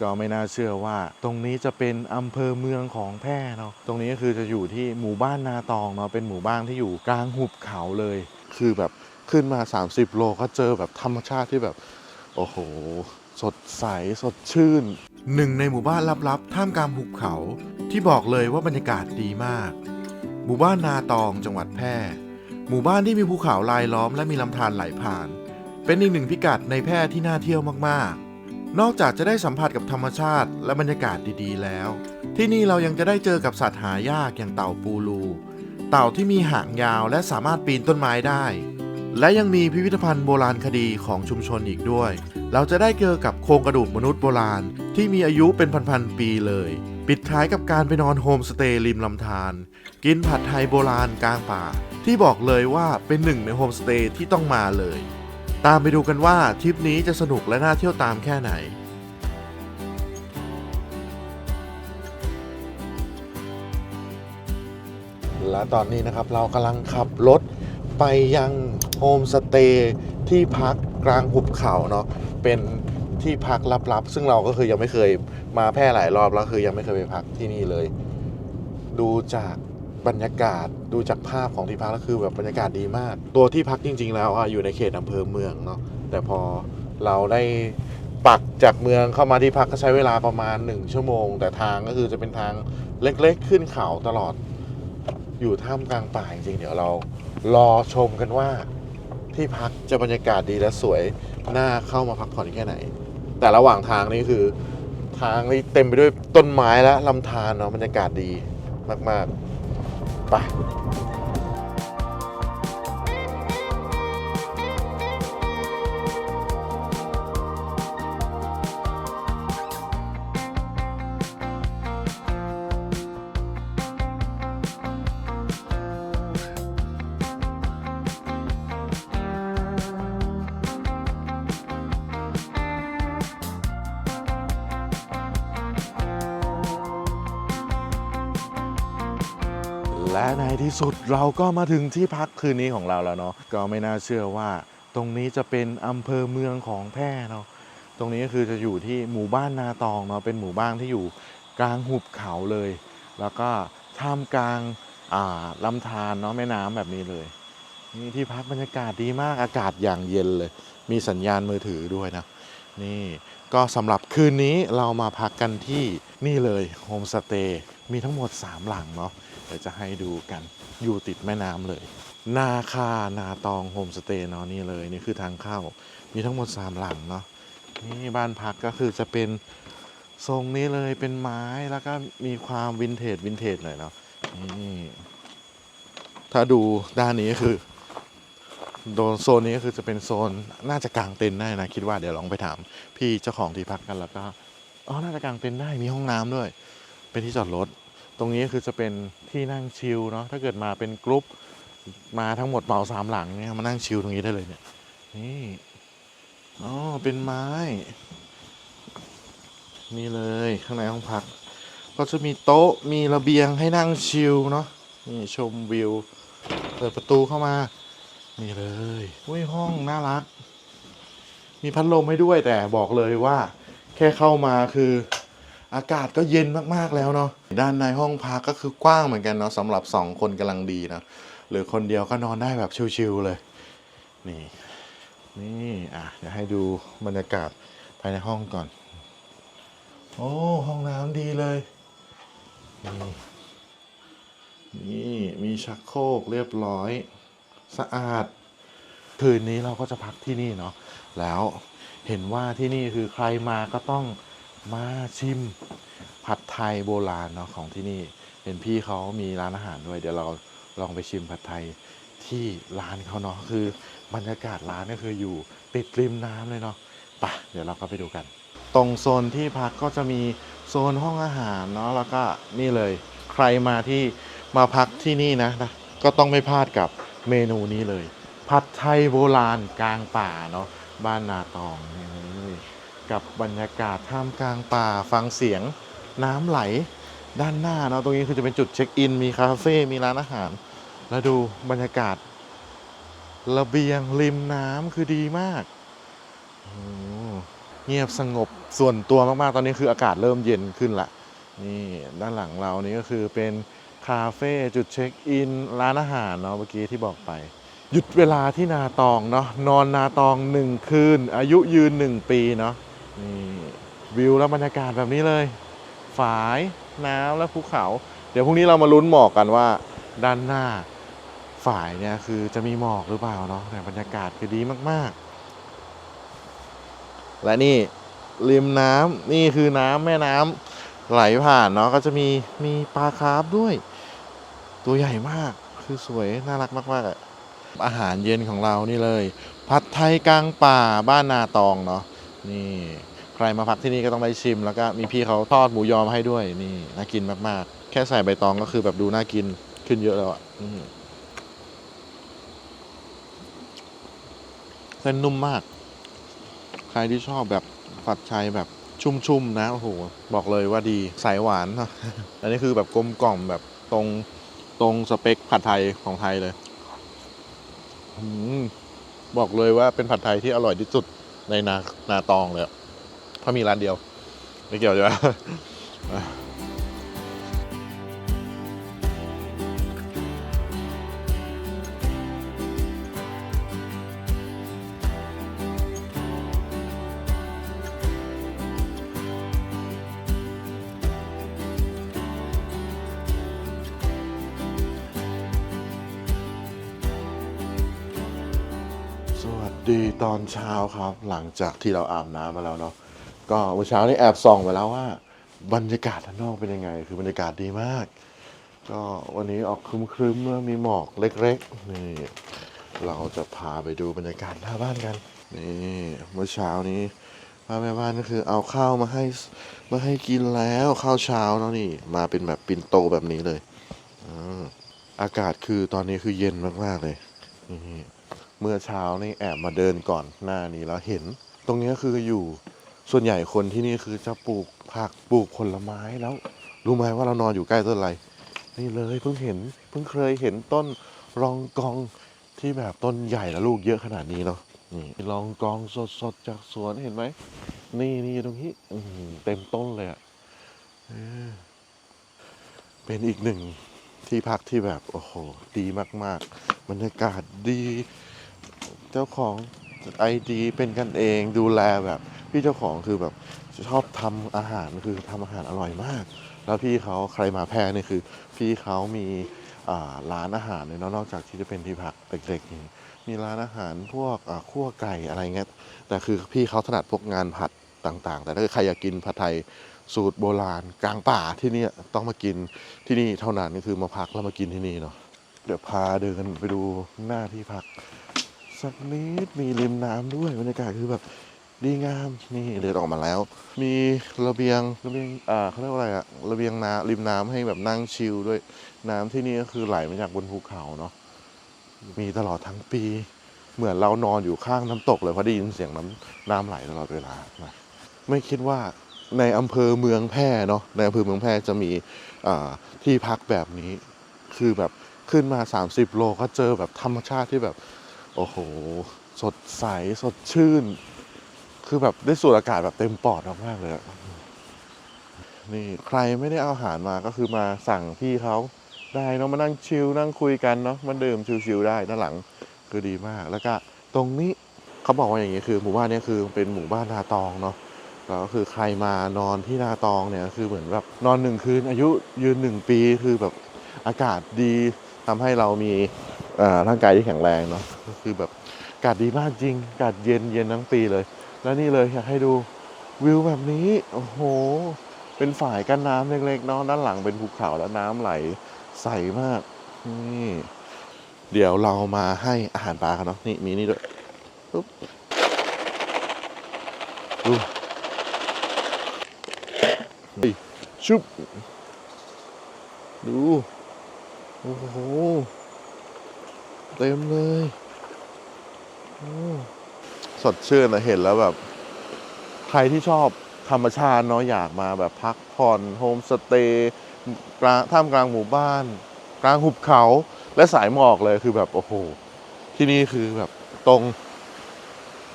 ก็ไม่น่าเชื่อว่า ตรงนี้จะเป็นอำเภอเมืองของแพร่เนาะตรงนี้ก็คือจะอยู่ที่หมู่บ้านนาตองเนาะเป็นหมู่บ้านที่อยู่กลางหุบเขาเลย คือแบบขึ้นมา 30 โลก็เจอแบบธรรมชาติที่แบบ โอ้โห สดใสสดชื่น หนึ่งในหมู่บ้านลับๆ ท่ามกลางหุบเขาที่บอกเลยว่าบรรยากาศดีมาก หมู่บ้านนาตองจังหวัดแพร่ หมู่บ้านที่มีภูเขาลายล้อมและมีลำธารไหลผ่าน เป็นอีกหนึ่งพิกัดในแพร่ที่น่าเที่ยวมากๆ นอกจากจะได้สัมผัสกับธรรมชาติและบรรยากาศดีๆแล้ว ที่นี่เรายังจะได้เจอกับสัตว์หายากอย่างเต่าปูรู เต่าที่มีหางยาวและสามารถปีนต้นไม้ได้ และยังมีพิพิธภัณฑ์โบราณคดีของชุมชนอีกด้วย เราจะได้เจอกับโครงกระดูกมนุษย์โบราณ ที่มีอายุเป็นพันๆปีเลย ปิดท้ายกับการไปนอนโฮมสเตย์ริมลำธารกินผัดไทยโบราณกลางป่า ที่บอกเลยว่าเป็นหนึ่งในโฮมสเตย์ที่ต้องมาเลย ตามไปดูกันว่าทริปนี้จะสนุกและน่าเที่ยวตามแค่ไหนและตอนนี้นะครับเรากำลังขับรถไปยังโฮมสเตย์ที่พักกลางหุบเขาเนาะเป็นที่พักลับๆ ซึ่งเราก็คือยังไม่เคยมาแพร่หลายรอบแล้วคือยังไม่เคยไปพักที่นี่เลย ดูจาก บรรยากาศดูจากภาพของที่พักแล้วคือแบบบรรยากาศดีมาก ตัวที่พักจริง ๆ แล้วอะอยู่ในเขตอำเภอเมืองเนาะแต่พอเราได้ปักจากเมืองเข้ามาที่พักก็ใช้เวลาประมาณ 1 ชั่วโมง แต่ทางก็คือจะเป็นทางเล็กๆ ขึ้นเขาตลอด อยู่ท่ามกลางป่าจริงๆเดี๋ยวเรา รอชมกันว่า ที่พักจะบรรยากาศดีและสวยน่าเข้ามาพักผ่อนแค่ไหน แต่ระหว่างทางนี่คือ ทางนี่เต็มไปด้วยต้นไม้และลำธารเนาะบรรยากาศดีมาก ๆ ไป และในที่สุดเราก็มาถึงที่พักคืนนี้ของเราแล้วเนาะก็ไม่น่าเชื่อว่าตรงนี้จะเป็นอำเภอเมืองของแพร่เนาะตรงนี้ก็คือจะอยู่ที่หมู่บ้านนาตองเนาะเป็นหมู่บ้านที่อยู่กลางหุบเขาเลย แล้วก็ท่ามกลางอ่าลำธารเนาะแม่น้ำแบบนี้เลยนี่ที่พักบรรยากาศดีมากอากาศอย่างเย็นเลย มีสัญญาณมือถือด้วยนะนี่ก็สำหรับคืนนี้เรามาพักกันที่นี่เลยโฮมสเตย์มีทั้งหมด 3 หลังเนาะ ดี๋ยวจะให้ดูกันอยู่ติดแม่น้ำเลย นาคานาตองโฮมสเตย์เนาะนี่เลยนี่คือทางเข้า มีทั้งหมด 3 หลังเนาะนี่บ้านพักก็คือจะเป็นทรงนี้เลยเป็นไม้แล้วก็มีความวินเทจวินเทจหน่อยเนาะนี่ถ้าดูด้านนี้ก็คือโดนโซนนี้ก็คือจะเป็นโซนน่าจะกางเต็นท์ได้นะ คิดว่าเดี๋ยวลองไปถาม พี่เจ้าของที่พักกันแล้วก็อ๋อน่าจะกางเต็นท์ได้มีห้องน้ำด้วย เป็นที่จอดรถ ตรงนี้คือจะเป็นที่นั่งชิลเนาะถ้าเกิดมาเป็นกรุ๊ปมาทั้งหมดเหมาสามหลังเนี่ยมานั่งชิลตรงนี้ได้เลยเนี่ยนี่อ๋อเป็นไม้ นี่เลยข้างในห้องพัก ก็จะมีโต๊ะมีระเบียงให้นั่งชิลเนาะนี่ชมวิว เปิดประตูเข้ามา นี่เลยอุ้ยห้องน่ารัก มีพัดลมให้ด้วยแต่บอกเลยว่า แค่เข้ามาคือ อากาศก็เย็นมากๆแล้วเนาะด้านในห้องพักก็คือกว้างเหมือนกันเนาะสำหรับสองคนกำลังดีนะหรือคนเดียวก็นอนได้แบบชิลๆเลย นี่นี่อะเดี๋ยวให้ดูบรรยากาศภายในห้องก่อน โอ้ห้องน้ำดีเลยนี่นี่มีชักโครกเรียบร้อย สะอาด คืนนี้เราก็จะพักที่นี่เนาะแล้วเห็นว่าที่นี่คือใครมาก็ต้อง มาชิมผัดไทยโบราณเนาะของที่นี่เห็นพี่เขามีร้านอาหารด้วย เดี๋ยวเราลองไปชิมผัดไทยที่ร้านเขาเนาะคือบรรยากาศร้านก็คืออยู่ติดริมน้ำเลยเนาะไปะเดี๋ยวเราก็ไปดูกัน ตรงโซนที่พักก็จะมีโซนห้องอาหารเนาะแล้วก็นี่เลยใครมาที่มาพักที่นี่นะนะก็ต้องไม่พลาดกับเมนูนี้เลย ผัดไทยโบราณกลางป่าเนาะบ้านนาตองนี่เกับบรรยากาศท่ามกลางป่าฟังเสียงน้ำไหลด้านหน้าเนาะตรงนี้คือจะเป็นจุดเช็คอิน มีคาเฟ่มีร้านอาหาร แล้วดูบรรยากาศ ระเบียงริมน้ำคือดีมากเงียบสงบส่วนตัวมากๆ ตอนนี้คืออากาศเริ่มเย็นขึ้นละนี่ด้านหลังเรานี่ก็คือเป็นคาเฟ่จุดเช็คอิน ร้านอาหารเนาะเมื่อกี้ที่บอกไป หยุดเวลาที่นาตองเนาะนอนนาตองหนึ่งคืน อายุยืนหนึ่งปีเนาะ นี่วิวและบรรยากาศแบบนี้เลย ฝายน้ำและภูเขา เดี๋ยวพรุ่งนี้เรามาลุ้นหมอกกันว่าด้านหน้าฝายเนี่ยคือจะมีหมอกหรือเปล่าเนาะแต่บรรยากาศคือดีมากๆ และนี่ริมน้ำนี่คือน้ำแม่น้ำไหลผ่านเนาะก็จะมีมีปลาคาร์ฟด้วย ตัวใหญ่มากคือสวยน่ารักมากๆอะอาหารเย็นของเรานี่เลย ผัดไทยกลางป่าบ้านนาตองเนาะ นี่ใครมาพักที่นี่ก็ต้องได้ชิม แล้วก็มีพี่เขาทอดหมูยอมาให้ด้วยนี่น่ากินมากๆ แค่ใส่ใบตองก็คือแบบดูน่ากินขึ้นเยอะแล้วอะเส้นนุ่มมาก ใครที่ชอบแบบผัดไทยแบบชุ่มๆนะโอ้โหบอกเลยว่าดีสายหวานเนอะอันนี้คือแบบกลมกล่อมแบบตรงตรงสเปคผัดไทยของไทยเลยอบอกเลยว่าเป็นผัดไทยที่อร่อยที่สุด ในนานาตองเลยเพราะมีร้านเดียว ไม่เกี่ยวใช่ไหม ตอนเช้าครับหลังจากที่เราอาบน้ำมาแล้วเนาะก็เมื่อเช้านี้แอบส่องไปแล้วว่า บรรยากาศด้านนอกเป็นยังไง คือบรรยากาศดีมาก ก็วันนี้ออกครึ้มๆแล้วมีหมอกเล็กๆนี่เราจะพาไปดูบรรยากาศหน้าบ้านกันนี่เมื่อเช้านี้ป้าแม่บ้านก็คือเอาข้าวมาให้มาให้กินแล้วข้าวเช้าเนาะนี่ มาเป็นแบบปิ่นโตแบบนี้เลยออากาศคือตอนนี้คือเย็นมากๆเลยนี่ เมื่อเช้านี่แอบมาเดินก่อนหน้านี้แล้วเห็น ตรงนี้คืออยู่ส่วนใหญ่คนที่นี่คือจะปลูกผักปลูกผลไม้แล้ว รู้ไหมว่าเรานอนอยู่ใกล้ต้นอะไร นี่เลยเพิ่งเห็นเพิ่งเคยเห็นต้นรองกองที่แบบต้นใหญ่แล้วลูกเยอะขนาดนี้เนาะนี่รองกองสดๆจากสวนเห็นไหมนี่นี่ตรงนี้เต็มต้นเลยอะเออเป็นอีกหนึ่งที่พักที่แบบ โอ้โห ดีมาก ๆ บรรยากาศดี เจ้าของไอดีเป็นกันเองดูแลแบบพี่เจ้าของคือแบบชอบทำอาหารคือทำอาหารอร่อยมาก แล้วพี่เขาใครมาแพร่เนี่ยคือ พี่เขามีร้านอาหารเนี่ยนอกจากที่จะเป็นที่พักเล็กๆนี่มีร้านอาหารพวกอ่าคั่วไก่อะไรเงี้ยแต่คือพี่เขาถนัดพวกงานผัดต่าง ๆ แต่ถ้าใครอยากกินผัดไทยสูตรโบราณกลางป่าที่นี่ต้องมากินที่นี่เท่านั้นก็คือมาพักแล้วมากินที่นี่เนาะเดี๋ยวพาเดินไปดูหน้าที่พัก สักนิดมีริมน้ำด้วยบรรยากาศคือแบบดีงามนี่เดินออกมาแล้ว มีระเบียงระเบียงอ่าเขาเรียกว่าอะไรอะระเบียงน้ำริมน้ำให้แบบนั่งชิลด้วยน้ำที่นี่ก็คือไหลมาจากบนภูเขาเนาะมีตลอดทั้งปี เหมือนเรานอนอยู่ข้างน้ำตกเลยเพราะได้ยินเสียงน้ำน้ำไหลตลอดเวลานะไม่คิดว่าในอำเภอเมืองแพร่เนาะในอำเภอเมืองแพร่จะมีอ่าที่พักแบบนี้ คือแบบขึ้นมา 30 โลก็เจอแบบธรรมชาติที่แบบ โอ้โห สดใสสดชื่น คือแบบได้สูดอากาศแบบเต็มปอดมากๆเลยนี่ใครไม่ได้เอาอาหารมาก็คือมาสั่งพี่เขาได้เนาะมานั่งชิลนั่งคุยกันเนาะมาดื่มชิลๆได้ด้านหลังคือดีมาก แล้วก็ตรงนี้เขาบอกว่าอย่างนี้คือหมู่บ้านนี้คือเป็นหมู่บ้านนาตองเนาะแล้วก็คือใครมานอนที่นาตองเนี่ยคือเหมือนแบบนอนหนึ่งคืนอายุยืนหนึ่งปีคือแบบอากาศดีทำให้เรามี ร่างกายที่แข็งแรงเนาะก็คือแบบอากาศดีมากจริงอากาศเย็นเย็นทั้งปีเลย แล้วนี่เลยอยากให้ดูวิวแบบนี้ โอ้โห เป็นฝ่ายกันน้ำเล็กๆเนาะด้านหลังเป็นภูเขาแล้วน้ำไหลใสมาก นี่ เดี๋ยวเรามาให้อาหารปลากันเนาะนี่มีนี่ด้วยปุ๊บดูชุบดู โอ้โห เต็มเลยโอ้สดชื่นนะเห็นแล้วแบบ ใครที่ชอบธรรมชาติเนาะอยากมาแบบพักผ่อนโฮมสเตย์กลางท่ามกลางหมู่บ้าน กลางหุบเขาและสายหมอกเลยคือแบบโอ้โห ที่นี่คือแบบตรง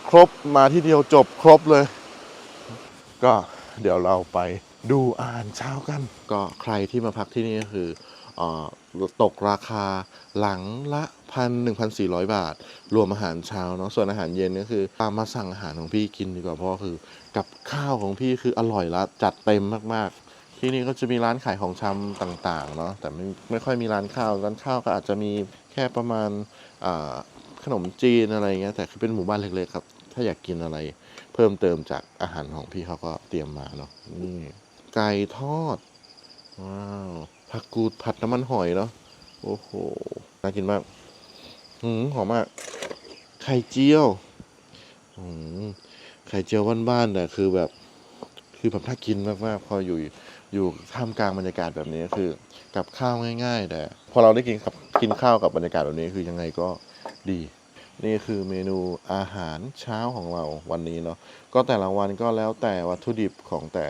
ครบมาที่เดียวจบครบเลย ก็เดี๋ยวเราไปดูอาหารเช้ากัน ก็ใครที่มาพักที่นี่ก็คือ ตกราคาหลังละพันหนึ่งพันสี่ร้อยบาท รวมอาหารเช้าเนาะส่วนอาหารเย็นก็คือตามมาสั่งอาหารของพี่กินดีกว่าเพราะคือ กับข้าวของพี่คืออร่อยละจัดเต็มมากๆ ที่นี่ก็จะมีร้านขายของชำต่างๆเนาะแต่ไม่ไม่ค่อยมีร้านข้าวร้านข้าวก็อาจจะมีแค่ประมาณขนมจีนอะไรเงี้ยแต่คือเป็นหมู่บ้านเล็กๆครับ ถ้าอยากกินอะไร เพิ่มเติมจากอาหารของพี่เขาก็เตรียมมาเนาะนี่ไก่ทอดว้าว ผักกูดผัดน้ำมันหอยเนาะโอ้โหน่ากินมากหืมหอมมาก ไข่เจียวหืมไข่เจียวบ้านๆแต่คือแบบคือแบบน่ากินมากๆพออยู่อยู่ท่ามกลางบรรยากาศแบบนี้คือ กับข้าวง่าย ๆ แต่พอเราได้กินกับกินข้าวกับบรรยากาศแบบนี้คือยังไงก็ดี นี่คือเมนูอาหารเช้าของเราวันนี้เนาะก็แต่ละวันก็แล้วแต่วัตถุดิบของแต่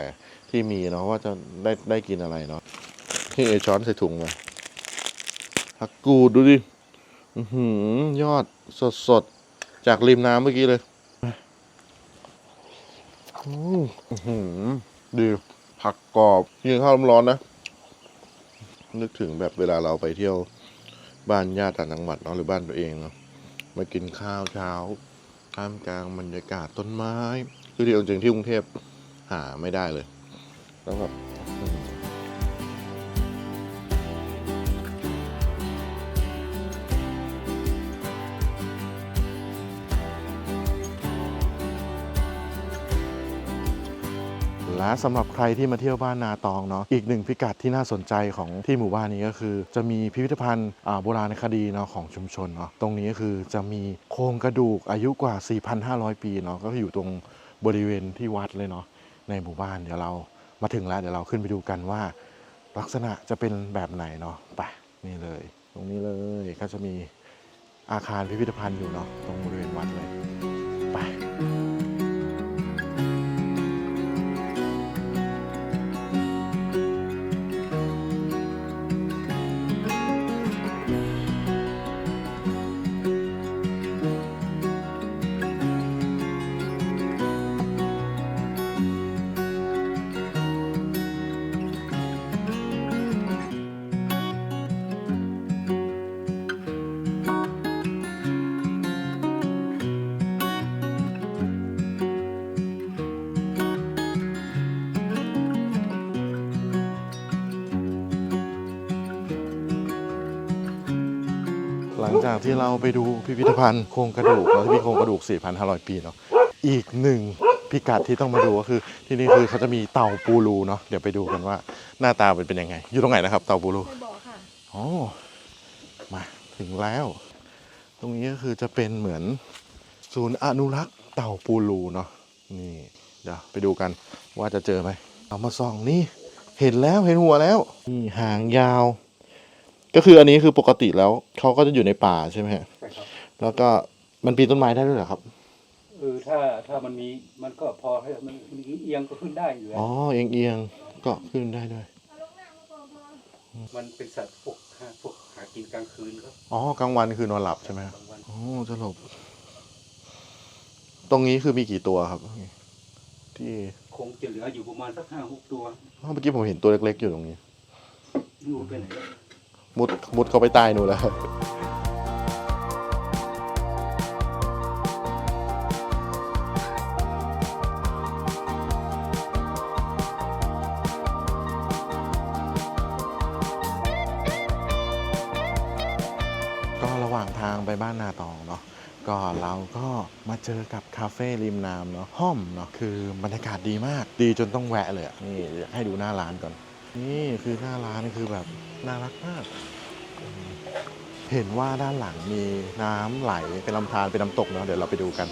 ที่มีเนาะว่าจะได้ได้กินอะไรเนาะ ที่เอช้อนใส่ถุงมาผักกูดดูดิหือยอดสดสดๆจากริมน้ำเมื่อกี้เลยอืมอื้อหือดีผักกรอบกินข้าวร้อนๆนะ นึกถึงแบบเวลาเราไปเที่ยวบ้านญาติต่างจังหวัดเนาะหรือบ้านตัวเองเนาะมากินข้าวเช้าท่ามกลางบรรยากาศต้นไม้ คือที่จริงที่กรุงเทพหาไม่ได้เลย แล้วแบบะสำหรับใครที่มาเที่ยวบ้านนาตองเนาะอีกหนึ่งพิกัดที่น่าสนใจของที่หมู่บ้านนี้ก็คือ จะมีพิพิธภัณฑ์โบราณคดีเนาะของชุมชนเนาะตรงนี้ก็คือจะมีโครงกระดูกอายุกว่า 4,500 ปีเนาะก็อยู่ตรงบริเวณที่วัดเลยเนาะในหมู่บ้านเดี๋ยวเรามาถึงแล้วเดี๋ยวเราขึ้นไปดูกันว่า ลักษณะจะเป็นแบบไหนเนาะไปนี่เลย ตรงนี้เลยก็จะมีอาคารพิพิธภัณฑ์อยู่เนาะตรงบริ จากที่เราไปดูพิพิธภัณฑ์โครงกระดูกแล้วที่มีโครงกระดูก 4,500 ปีเนาะอีกหนึ่งพิกัดที่ต้องมาดูก็คือ ที่นี่คือเขาจะมีเต่าปูรูเนาะเดี๋ยวไปดูกันว่าหน้าตาเป็นเป็นยังไง อยู่ตรงไหนนะครับ เต่าปูรูไม่บอกค่ะอ๋อมาถึงแล้ว ตรงนี้ก็คือจะเป็นเหมือนศูนย์อนุรักษ์เต่าปูรูเนาะนี่เดี๋ยวไปดูกันว่าจะเจอไหมเอามาส่องนี่เห็นแล้วเห็นหัวแล้วนี่หางยาว ก็คืออันนี้คือปกติแล้วเขาก็จะอยู่ในป่าใช่ไหมฮะใช่ครับแล้วก็มันปีนต้นไม้ได้ด้วยเหรอครับเออถ้าถ้ามันมีมันก็พอให้มันมันเอียงก็ขึ้นได้อยู่แล้วอ๋อเอียงเอียงๆก็ขึ้นได้ด้วย มันเป็นสัตว์พวกหาพวกหากินกลางคืนครับอ๋อกลางวันคือนอนหลับใช่ไหมครับกลางวันอ๋อจะหลบ ตรงนี้คือมีกี่ตัวครับ ที่คงจะเหลืออยู่ประมาณสักห้าหกตัวอ๋อเมื่อกี้ผมเห็นตัวเล็กๆอยู่ตรงนี้ไม่รู้ไปไหนแล้ว มุดมุดเข้าไปใต้นู่นแล้วก็ระหว่างทางไปบ้านนาตองเนาะก็เราก็มาเจอกับคาเฟ่ริมน้ำเนาะห้อมเนาะคือบรรยากาศดีมาก ดีจนต้องแวะเลยนี่ให้ดูหน้าร้านก่อน นี่คือหน้าร้านคือแบบ น่ารักมาก เห็นว่าด้านหลังมีน้ำไหลเป็นลำธารเป็นน้ำตกเนาะเดี๋ยวเราไปดูกัน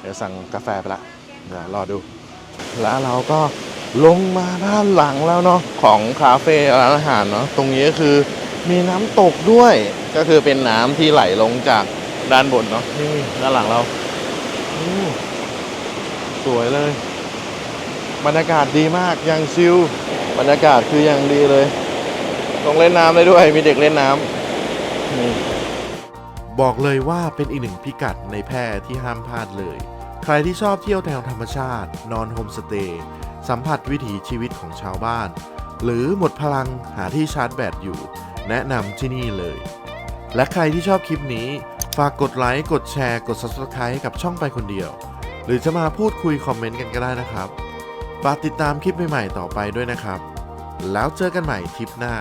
เดี๋ยวสั่งกาแฟไปละเดี๋ยวรอดู แล้วเราก็ลงมาด้านหลังแล้วเนาะของคาเฟ่ร้านอาหารเนาะตรงนี้ก็คือมีน้ำตกด้วย ก็คือเป็นน้ำที่ไหลลงจากด้านบนเนาะนี่ด้านหลังเราสวยเลย บรรยากาศดีมากยังชิลบรรยากาศคือยังดีเลย ลงเล่นน้ำได้ด้วย มีเด็กเล่นน้ำนี่บอกเลยว่าเป็นอีกหนึ่งพิกัดในแพร่ที่ห้ามพลาดเลย ใครที่ชอบเที่ยวแนวธรรมชาติ นอนโฮมสเตย์ สัมผัสวิถีชีวิตของชาวบ้าน หรือหมดพลังหาที่ชาร์จแบตอยู่ แนะนำที่นี่เลย และใครที่ชอบคลิปนี้ ฝากกดไลค์ กดแชร์ กด Subscribe กับช่องไปคนเดียว หรือจะมาพูดคุยคอมเมนต์กันก็ได้นะครับ ฝากติดตามคลิปใหม่ๆต่อไปด้วยนะครับ แล้วเจอกันใหม่ทริปหน้า